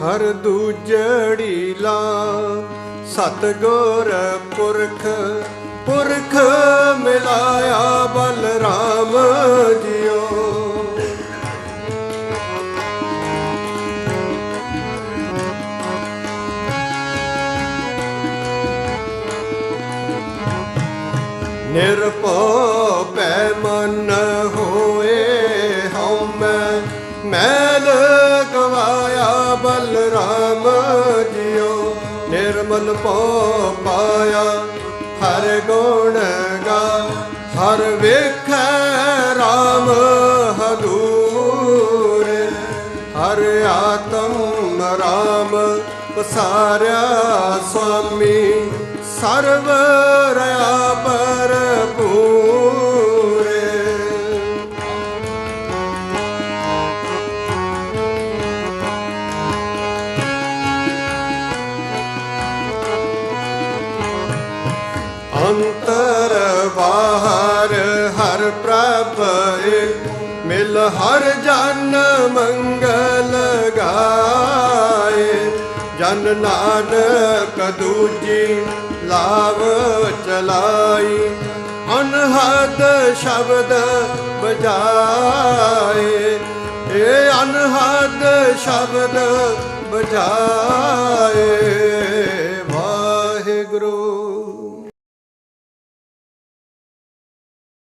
ਹਰ ਦੂਜੜੀ ਲਾ। ਸਤਗੁਰ ਪੁਰਖ ਪੁਰਖ ਮਿਲਾਇਆ ਬਲਰਾਮ ਜੀਓ। ਨਿਰਭਉ ਪੈ ਮਨ ਹੋਏ ਹਉ ਮੈਂ ਮੈਲ ਨਿਰਮਲ ਭਉ ਪਾਇਆ, ਹਰ ਗੁਣ ਗਾ, ਹਰ ਵੇਖੈ RAM ਹਦੂਰੇ ਹਰ ਆਤਮ ਰਾਮ ਪਸਾਰਿਆ ਸੁਆਮੀ ਸਰਵ ਰਿਆ ਅੰਤਰ ਬਾਹਰ ਹਰ ਪ੍ਰਭ ਮਿਲ ਹਰ ਜਨ ਮੰਗਲ ਗਾਏ। ਜਨ ਨਾਨਕ ਦੂਜੀ ਲਾਭ ਚਲਾਈ। ਅਨਹਦ ਸ਼ਬਦ ਬਜਾਏ ਏ ਅਨਹਦ ਸ਼ਬਦ ਬਜਾਏ